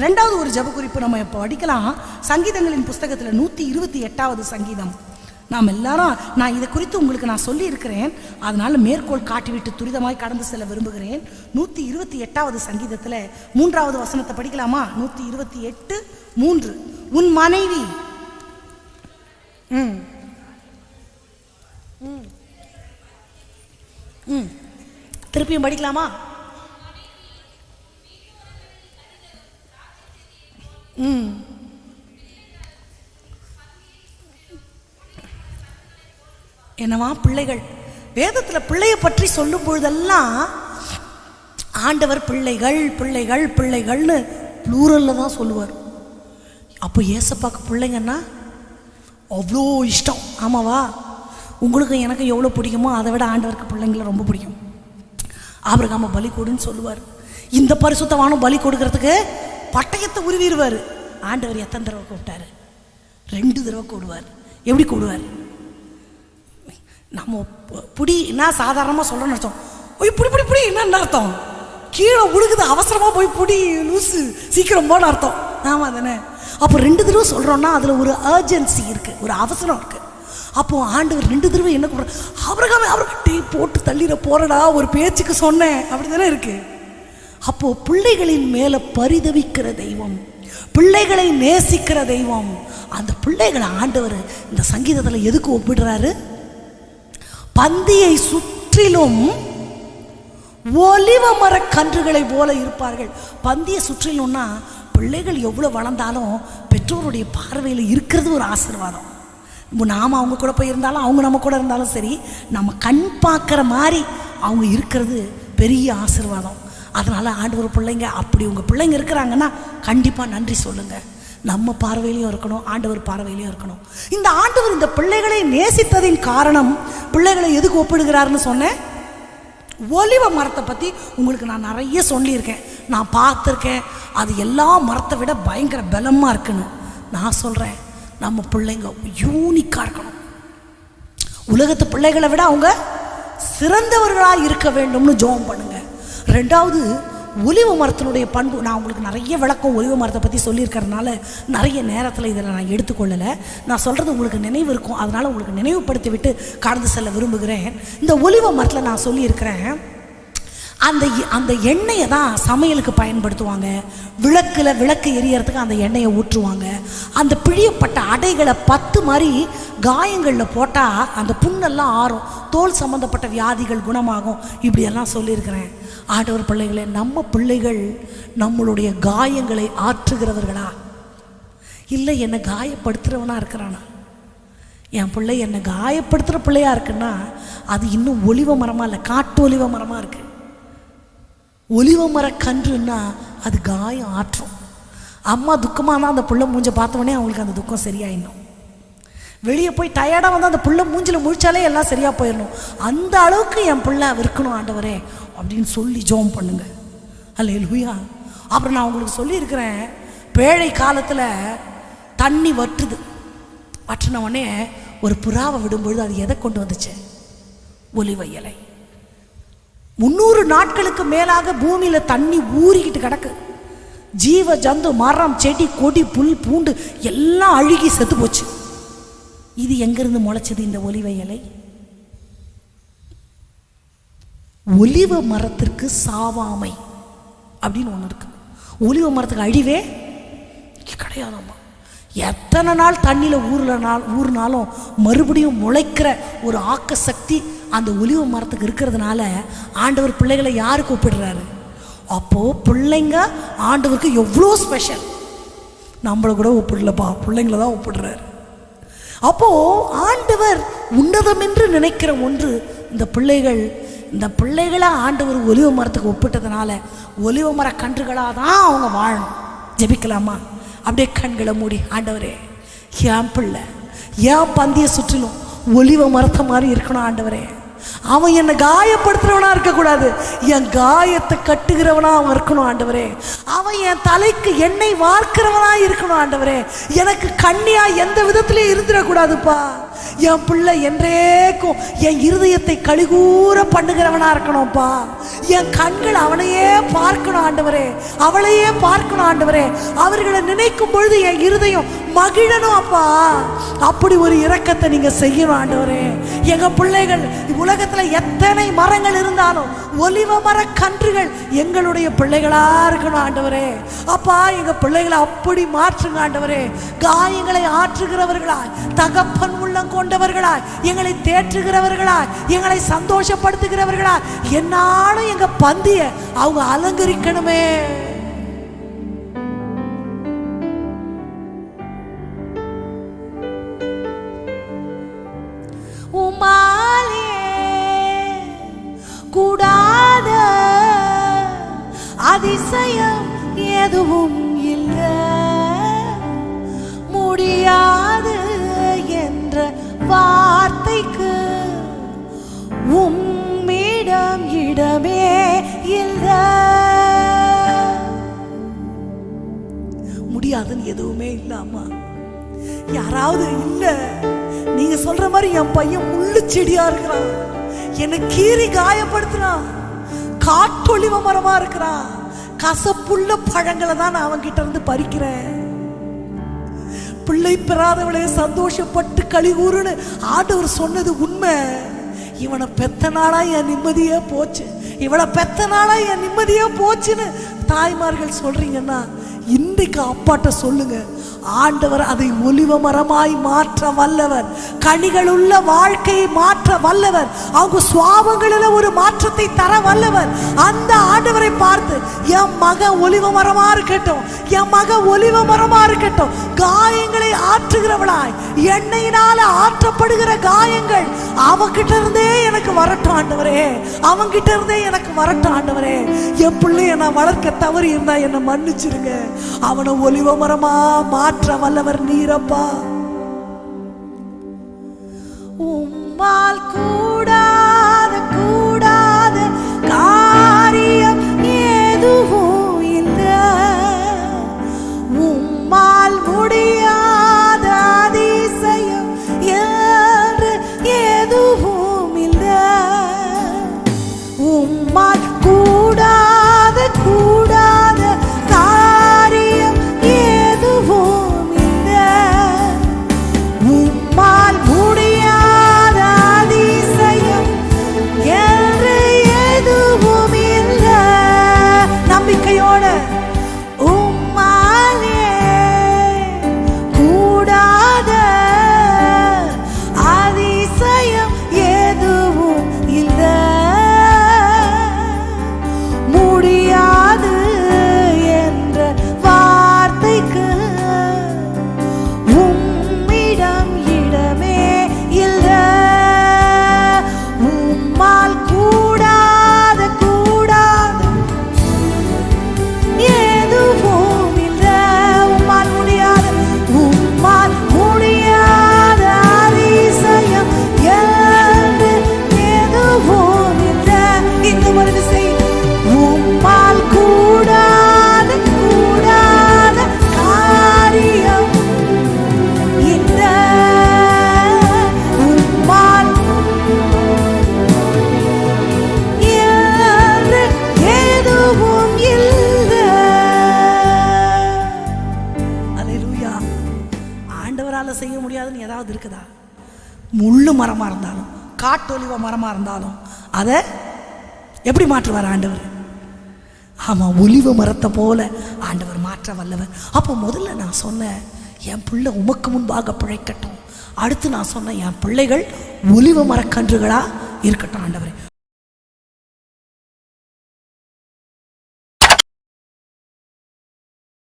ரெண்டாவது ஒரு ஜப குறிப்பு நம்ம இப்போ படிக்கலாம். சங்கீதங்களின் புஸ்தகத்தில் நூற்றி இருபத்தி எட்டாவது சங்கீதம். நாம் எல்லாரும் நான் இதை குறித்து உங்களுக்கு நான் சொல்லியிருக்கிறேன். அதனால் மேற்கோள் காட்டிவிட்டு துரிதமாய் கடந்து செல்ல விரும்புகிறேன். நூற்றி இருபத்தி எட்டாவது சங்கீதத்தில் மூன்றாவது வசனத்தை படிக்கலாமா? நூற்றி இருபத்தி எட்டு மூன்று. உன் மனைவி. ம். ம். ம். திருப்பியும் படிக்கலாமா? ம். என்னவா பிள்ளைகள்? வேதத்தில் பிள்ளையை பற்றி சொல்லும் பொழுதெல்லாம் ஆண்டவர் பிள்ளைகள் பிள்ளைகள் பிள்ளைகள்னு ப்ளூரலில் தான் சொல்லுவார். அப்போ ஏசப்பாக்கு பிள்ளைங்கன்னா அவ்வளோ இஷ்டம். ஆமாவா? உங்களுக்கு எனக்கு எவ்வளோ பிடிக்குமோ அதை விட ஆண்டவருக்கு பிள்ளைங்களை ரொம்ப பிடிக்கும். ஆபிரகாம பலி கொடுன்னு சொல்லுவார். இந்த பரிசுத்தவானும் பலி கொடுக்கறதுக்கு பட்டயத்தை உருவிடுவார். ஆண்டவர் எத்தனை தடவை கூப்பிட்டாரு? ரெண்டு தடவை கூடுவார். எப்படி கூடுவார்? நம்ம பு- புடி என்ன சாதாரணமாக சொல்லணும்னு அர்த்தம்? ஓய் பிடி புடி புடி அர்த்தம்? கீழே உழுகுது அவசரமாக போய் புடி லூசு சீக்கிரம் போன அர்த்தம். ஆமாம் தானே? அப்போ ரெண்டு தடவை சொல்கிறோன்னா அதில் ஒரு அர்ஜென்சி இருக்குது ஒரு அவசரம் இருக்குது அப்போ ஆண்டவர் ரெண்டு தடவை என்ன கூப்பிட்ற அவருக்காக அவர் டீ போட்டு தள்ளிட போறடா ஒரு பேச்சுக்கு சொன்னேன். அப்படி தானே இருக்குது அப்போ பிள்ளைகளின் மேலே பரிதவிக்கிற தெய்வம் பிள்ளைகளை நேசிக்கிற தெய்வம். அந்த பிள்ளைகளை ஆண்டவர் இந்த சங்கீதத்தில் எதுக்கு ஒப்பிடுறாரு? பந்தியை சுற்றிலும் ஒலிவ மர கன்றுகளை போல இருப்பார்கள். பந்தியை சுற்றிலும்னா பிள்ளைகள் எவ்வளோ வளர்ந்தாலும் பெற்றோருடைய பார்வையில் இருக்கிறது ஒரு ஆசீர்வாதம். நாம் அவங்க கூட போய் இருந்தாலும் அவங்க நம்ம கூட இருந்தாலும் சரி நம்ம கண் பார்க்குற மாதிரி அவங்க இருக்கிறது பெரிய ஆசீர்வாதம். அதனால் ஆண்டவர் பிள்ளைங்க அப்படி உங்கள் பிள்ளைங்க இருக்கிறாங்கன்னா கண்டிப்பாக நன்றி சொல்லுங்கள் நம்ம பார்வையிலையும் இருக்கணும் ஆண்டவர் பார்வையிலையும் இருக்கணும். இந்த ஆண்டவர் இந்த பிள்ளைகளை நேசித்ததின் காரணம் பிள்ளைகளை எதுக்கு ஒப்பிடுகிறாருன்னு சொன்னேன்? ஒலிவ மரத்தை பற்றி உங்களுக்கு நான் நிறைய சொல்லியிருக்கேன். நான் பார்த்துருக்கேன். அது எல்லா மரத்தை விட பயங்கர பலமாக இருக்குன்னு நான் சொல்கிறேன் நம்ம பிள்ளைங்க யூனிக்காக இருக்கணும். உலகத்து பிள்ளைகளை விட அவங்க சிறந்தவர்களாக இருக்க வேண்டும்னு ஜோம் பண்ணுங்க. ரெண்டாவது ஒலிவு மரத்தினுடைய பண்பு. நான் உங்களுக்கு நிறைய விளக்கம் ஒலிவு மரத்தை பற்றி சொல்லியிருக்கிறதுனால நிறைய நேரத்தில் இதில் நான் எடுத்துக்கொள்ளலை. நான் சொல்கிறது உங்களுக்கு நினைவு இருக்கும். அதனால் உங்களுக்கு நினைவுபடுத்தி விட்டு கடந்து செல்ல விரும்புகிறேன். இந்த ஒலிவ மரத்தில் நான் சொல்லியிருக்கிறேன் அந்த அந்த எண்ணெயை தான் சமையலுக்கு பயன்படுத்துவாங்க. விளக்கில் விளக்கு எரியறதுக்கு அந்த எண்ணெயை ஊற்றுவாங்க. அந்த பிழியப்பட்ட அடைகளை பத்து மாதிரி காயங்களில் போட்டால் அந்த புண்ணெல்லாம் ஆறும். தோல் சம்மந்தப்பட்ட வியாதிகள் குணமாகும். இப்படியெல்லாம் சொல்லியிருக்கிறேன். ஆண்டவர் பிள்ளைகளே நம்ம பிள்ளைகள் நம்மளுடைய காயங்களை ஆற்றுகிறவர்களா? இல்லை என்னை காயப்படுத்துகிறவனா இருக்கிறானா? என் பிள்ளை என்னை காயப்படுத்துகிற பிள்ளையாக இருக்குன்னா அது இன்னும் ஒளிவ மரமாக இல்லை காட்டு ஒளிவ மரமாக இருக்குது ஒலிவ மர கன்றுன்னா அது காயம் ஆற்றும். அம்மா துக்கமாக தான் அந்த புள்ள மூஞ்ச பார்த்தவொடனே அவங்களுக்கு அந்த துக்கம் சரியாயிடும் வெளியே போய் டயர்டாக வந்து அந்த புள்ள மூஞ்சில் முழிச்சாலே எல்லாம் சரியாக போயிடணும். அந்த அளவுக்கு என் பிள்ளை இருக்கணும் ஆண்டவரே அப்படின்னு சொல்லி ஜோம் பண்ணுங்க. அல்ல லூயா அப்புறம் நான் உங்களுக்கு சொல்லியிருக்கிறேன் பேழை காலத்தில் தண்ணி வற்றுது. வற்றின உடனே ஒரு புறாவை விடும்பொழுது அது எதை கொண்டு வந்துச்சு? ஒலிவ இலை. முந்நூறு நாட்களுக்கு மேலாக பூமியில் தண்ணி ஊறிக்கிட்டு கிடக்கு. ஜீவ ஜந்து மரம் செடி கொடி புல் பூண்டு எல்லாம் அழுகி செத்து போச்சு. இது எங்கிருந்து முளைச்சது இந்த ஒலிவ இலை? ஒலிவ மரத்திற்கு சாவாமை அப்படின்னு ஒன்று இருக்கு. ஒலிவ மரத்துக்கு அழிவே கிடையாதாம்மா. எத்தனை நாள் தண்ணியில் ஊறலனால் ஊறினாலும் மறுபடியும் முளைக்கிற ஒரு ஆக்க சக்தி அந்த ஒலிவு மரத்துக்கு இருக்கிறதுனால ஆண்டவர் பிள்ளைகளை யாருக்கு கூப்பிடுறாரு? அப்போது பிள்ளைங்க ஆண்டவருக்கு எவ்வளோ ஸ்பெஷல் நம்மளை கூட ஒப்பிடலப்பா பிள்ளைங்கள தான் ஒப்பிடுறாரு. அப்போது ஆண்டவர் உன்னதம் என்று நினைக்கிற ஒன்று இந்த பிள்ளைகள் இந்த பிள்ளைகளை ஆண்டவர் ஒலிவ மரத்துக்கு ஒப்பிட்டதுனால ஒலிவ மர கன்றுகளாக தான் அவங்க வாழணும். ஜெபிக்கலாமா? அப்படியே கண்களை மூடி ஆண்டவரே என் பிள்ளை என் பந்திய சுற்றிலும் ஒளிவ மரத்தை மாதிரி இருக்கணும் ஆண்டவரே. அவன் என்னை காயப்படுத்துறவனா இருக்கக்கூடாது. என் காயத்தை கட்டுகிறவனா அவன் இருக்கணும் ஆண்டவரே. அவன் என் தலைக்கு எண்ணெய் வார்க்கிறவனா இருக்கணும் ஆண்டவரே. எனக்கு கண்ணியா எந்த விதத்திலயும் இருந்துடக்கூடாதுப்பா. என் பிள்ளை என்றேக்கும் என் இருதயத்தை கழிகூற பண்ணுகிறவனா இருக்கணும்ப்பா. என் கண்கள் அவனையே பார்க்கணும் ஆண்டவரே. அவளையே பார்க்கணும் ஆண்டவரே. அவர்களை நினைக்கும் பொழுது என் இருதயம் மகிழணும் அப்பா. அப்படி ஒரு இரக்கத்தை நீங்க செய்யணும் ஆண்டவரே. எங்க பிள்ளைகள் உலகத்தை உலகத்துல எத்தனை மரங்கள் இருந்தாலும் ஒலிவ மர கன்றுகள் எங்களுடைய பிள்ளைகளா இருக்கணும் ஆண்டவரே. அப்பா எங்க பிள்ளைகளை அப்படி மாற்றுங்க ஆண்டவரே. காயங்களை ஆற்றுகிறவர்களாய் தகப்பன் உள்ளம் கொண்டவர்களாய் எங்களை தேற்றுகிறவர்களாய் எங்களை சந்தோஷப்படுத்துகிறவர்களாய் என்னாலும் எங்க பந்திய அவங்க அலங்கரிக்கணுமே. அதிசயம் எதுவும் இல்லை. முடியாது என்ற வார்த்தைக்கு உம்மிடம் இடமே இல்லை. முடியாதுன்னு எதுவுமே இல்லாமா யாராவது இல்ல. நீங்க சொல்ற மாதிரி என் பையன் முள்ளு செடியா இருக்கிறான். என்னை கீறி காயப்படுத்துறான். காட்டொழிவ மரமா இருக்கிறான். கசப்புள்ள பழங்களை தான் நான் அவன்கிட்ட இருந்து பறிக்கிறேன். பிள்ளை பெறாதவளே சந்தோஷப்பட்டு கழிகூறுன்னு ஆண்டவர் சொன்னது உண்மை. இவனை பெத்த நாளா என் நிம்மதியே போச்சு. இவளை பெத்த நாளா என் நிம்மதியே போச்சுன்னு தாய்மார்கள் சொல்றீங்கன்னா இன்றைக்கு அப்பாட்ட சொல்லுங்க. ஆண்டவர் அதை ஒலிவ மரமாய் மாற்ற வல்லவர். கனிகளுள்ள வாழ்க்கையை மாற்ற வல்லவர். அவங்க சுவாபங்களில் ஒரு மாற்றத்தை தர வல்லவர். அந்த ஆண்டவரை பார்த்து என் மக ஒலிவ மரமா இருக்கட்டும் என் மக ஒலிவ மரமா இருக்கட்டும் காயங்களை ஆற்றுகிறவளாய் எண்ணெயினால ஆற்றப்படுகிற காயங்கள் அவகிட்ட இருந்தே எனக்கு வரட்டும் ஆண்டவரே. அவங்கிட்ட இருந்தே எனக்கு வரட்டும் ஆண்டவரே. என் பிள்ளைய நான் வளர்க்க தவறி இருந்தா என்னை மன்னிச்சிருங்க. அவனை ஒலிவ மரமா மாற்ற வல்லவர் நீரப்பா. உம்மால் கூடாத முள்ளு மரமாக இருந்தாலும் காட்டொலிவ மரமாக இருந்தாலும் அதை எப்படி மாற்றுவார் ஆண்டவர்? ஆமாம் ஒலிவ மரத்தை போல ஆண்டவர் மாற்ற வல்லவர். அப்போ முதல்ல நான் சொன்னேன் என் பிள்ளை உமக்கு முன்பாக பிழைக்கட்டும். அடுத்து நான் சொன்னேன் என் பிள்ளைகள் ஒலிவ மரக்கன்றுகளாக இருக்கட்டும் ஆண்டவரே.